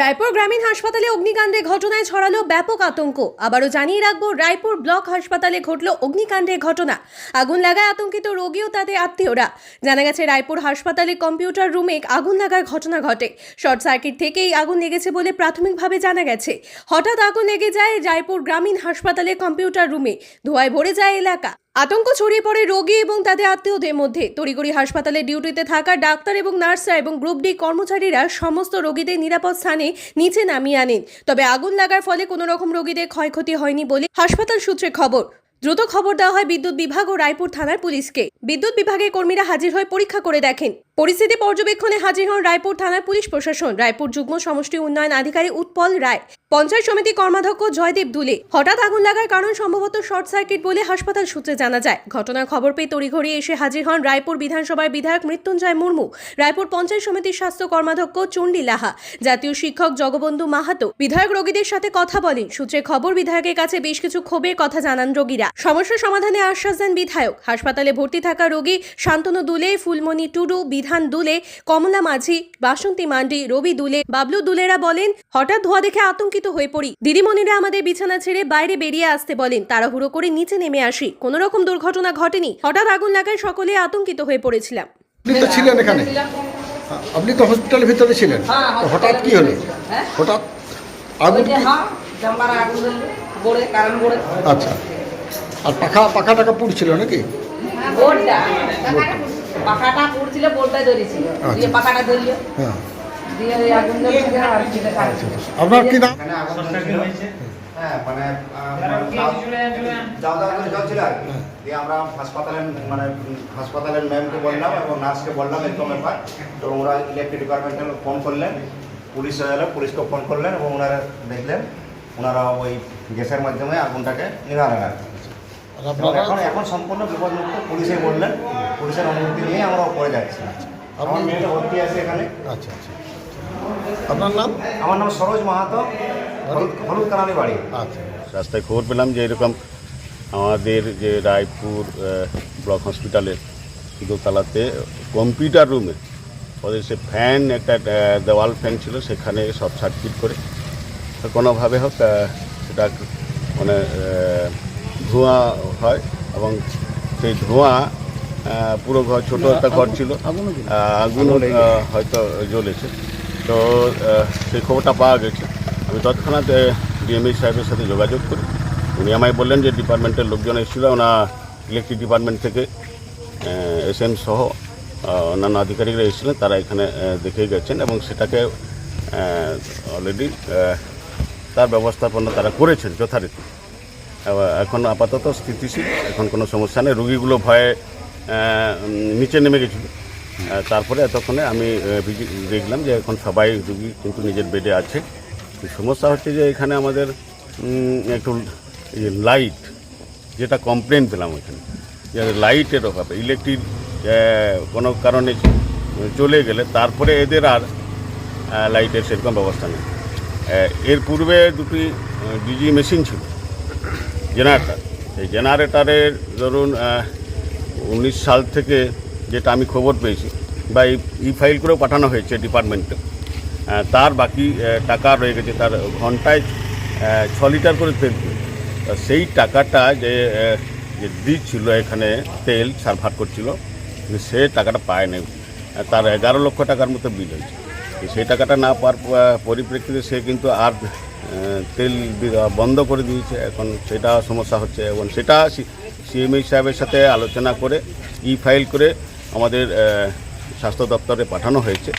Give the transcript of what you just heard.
রায়পুর গ্রামীণ হাসপাতালে অগ্নিকাণ্ডের ঘটনায় ছড়ালো ব্যাপক আতঙ্ক। আবারও জানিয়ে রাখব, রায়পুর ব্লক হাসপাতালে ঘটল অগ্নিকাণ্ডের ঘটনা। আগুন লাগায় আতঙ্কিত রোগী ও তাদের আত্মীয়রা। জানা গেছে, রায়পুর হাসপাতালে কম্পিউটার রুমে আগুন লাগার ঘটনা ঘটে। শর্ট সার্কিট থেকেই আগুন লেগেছে বলে প্রাথমিকভাবে জানা গেছে। হঠাৎ আগুন লেগে যায় রায়পুর গ্রামীণ হাসপাতালে কম্পিউটার রুমে। ধোঁয়ায় ভরে যায় এলাকা। আতঙ্ক ছড়িয়ে পড়ে রোগী এবং তাদের আত্মীয়দের মধ্যে। তড়িগড়ি হাসপাতালে ডিউটিতে থাকা ডাক্তার এবং নার্সরা এবং গ্রুপ ডি কর্মচারীরা সমস্ত রোগীদের নিরাপদ স্থানে নিচে নামিয়ে আনেন। তবে আগুন লাগার ফলে কোনো রকম রোগীদের ক্ষয়ক্ষতি হয়নি বলে হাসপাতাল সূত্রে খবর। দ্রুত খবর দেওয়া হয় বিদ্যুৎ বিভাগ ও রায়পুর থানার পুলিশকে। বিদ্যুৎ বিভাগের কর্মীরা হাজির হয়ে পরীক্ষা করে দেখেন। পরিস্থিতি পর্যবেক্ষণে হাজির হন রায়পুর থানার পুলিশ প্রশাসন। রায়পুর যুগ্ম সমষ্টি উন্নয়ন আধিকারিক উৎপল রায়। পঞ্চায়েত সমিতি কর্মাধ্যক্ষ জয়দেব দুলে। হঠাৎ আগুন লাগার কারণ সম্ভবত শর্ট সার্কিট বলে হাসপাতাল সূত্রে জানা যায়। ঘটনার খবর পেয়ে তড়িঘড়ি এসে হাজির হন রায়পুর বিধানসভার বিধায়ক মৃত্যুঞ্জয় মুর্মু। রায়পুর পঞ্চায়েত সমিতির স্বাস্থ্য কর্মাধ্যক্ষ চণ্ডী লাহা। জাতীয় শিক্ষক জগবন্ধু মাহাতো। বিধায়ক রোগীদের সাথে কথা বলেন। সূত্রে খবর, বিধায়কের কাছে বেশ কিছু ক্ষোভের কথা জানান রোগীরা। সমস্যা সমাধানে আশ্বাস দেন বিধায়ক। হাসপাতালে ভর্তি থাকা রোগী শান্তনু দুলে, ফুলমণি টুডু বিধান দুলে কমলা মাঝি বাসন্তী মান্ডি রবি দুলে বাবলু দুলেরা বলেন হঠাৎ ধোয়া দেখে আতঙ্কিত হয়ে পড়ি। দিদিমণিরা আমাদের বিছানা ছেড়ে বাইরে বেরিয়ে আসতে বলেন তাড়াহুড়ো করে নিচে নেমে আসি। কোনো রকম দুর্ঘটনা ঘটেনি। হঠাৎ আগুন লাগায় সকলে আতঙ্কিত হয়ে পড়েছিলাম। আপনি তো ছিলেন এখানে? আপনি তো হসপিটালের ভিতরে ছিলেন। হ্যাঁ, হঠাৎ কি হলো? হ্যাঁ? হঠাৎ আগুন হ্যাঁ আচ্ছা। আর পাখা পাখা টাকা পুড়ছিল নাকি? পাখাটা পুড়ছিল বোর্ডটা ধরেছিল। দিয়ে পাখাটা ধরলো। হ্যাঁ। দিয়ে আগুন জ্বলছিল আর ছেলে আপনার কি নাম। হ্যাঁ মানে যাওয়া করে চলছিল আর দিয়ে আমরা হাসপাতালে মানে হাসপাতালের ম্যামকে বললাম এবং নার্সকে বললাম এরকম ব্যাপার। তো ওরা ইলেকট্রিক ডিপার্টমেন্টে ফোন করলেন। পুলিশ এলো পুলিশকে ফোন করলেন এবং ওনারা দেখলেন। ওনারা ওই গ্যাসের মাধ্যমে আগুনটাকে নিভালেন আর কি। এখন এখন সম্পূর্ণ বিপদমুক্ত। পুলিশে বললেন পুলিশের অনুমতি নিয়ে আমরা পরে যাচ্ছি। আমার মেয়েটা ভর্তি আছে এখানে। আচ্ছা আচ্ছা। আপনার নাম? আমার নাম সরোজ মাহাতো হলুদ কানালি বাড়ি। আচ্ছা। রাস্তায় খবর পেলাম যে এরকম আমাদের যে রায়পুর ব্লক হসপিটালের দোতলাতে কম্পিউটার রুমে ওদের সে ফ্যান একটা দেওয়াল ফ্যান ছিল সেখানে সব সার্কিট করে। কোনোভাবে হোক সেটা মানে ধোঁয়া হয় এবং সেই ধোঁয়া পুরো ঘর ছোটো একটা ঘর ছিল। আগুন হয়তো জ্বলেছে। তো সেই খবরটা পাওয়া গেছে। আমি তৎক্ষণাৎ ডিএমএই সাহেবের সাথে যোগাযোগ করি। উনি আমায় বললেন যে ডিপার্টমেন্টের লোকজন এসেছিল ওনা ইলেকট্রিক ডিপার্টমেন্ট থেকে এস এম সহ অন্যান্য আধিকারিকরা এসেছিলেন তারা এখানে দেখে গেছেন এবং সেটাকে অলরেডি তার ব্যবস্থাপনা তারা করেছেন যথারীতি। এখন আপাতত স্থিতিশীল, এখন কোনো সমস্যা নেই। রুগীগুলো ভয়ে নিচে নেমে গেছিল। তারপরে এতক্ষণে আমি দেখলাম যে এখন সবাই রুগী কিন্তু নিজের বেডে আছে। সমস্যা হচ্ছে যে এখানে আমাদের একটু লাইট যেটা কমপ্লেন পেলাম ওইখানে, যে লাইটের অভাবে ইলেকট্রিক কোনো কারণে চলে গেলে তারপরে এদের আর লাইটের সেরকম ব্যবস্থা নেই। এর পূর্বে দুটি ডিজি মেশিন ছিল। জেনারেটার। এই জেনারেটারের ধরুন উনিশ সাল থেকে যেটা আমি খবর পেয়েছি বা ই ফাইল করেও পাঠানো হয়েছে ডিপার্টমেন্টে তার বাকি টাকা রয়ে গেছে, তার ঘন্টায় ছ লিটার করে তেল সেই টাকাটা যে দিচ্ছিল এখানে তেল সার্ভার করছিল সে টাকাটা পায় নাই। তার এগারো লক্ষ টাকার মতো বিল হয়েছে। সেই টাকাটা না পাওয়ার পরিপ্রেক্ষিতে সে কিন্তু আর তেল বন্ধ করে দিয়েছে। এখন সেটা সমস্যা হচ্ছে। এবং সেটা সিএমএই সাহেবের সাথে আলোচনা করে ই ফাইল করে আমাদের স্বাস্থ্য দপ্তরে পাঠানো হয়েছে।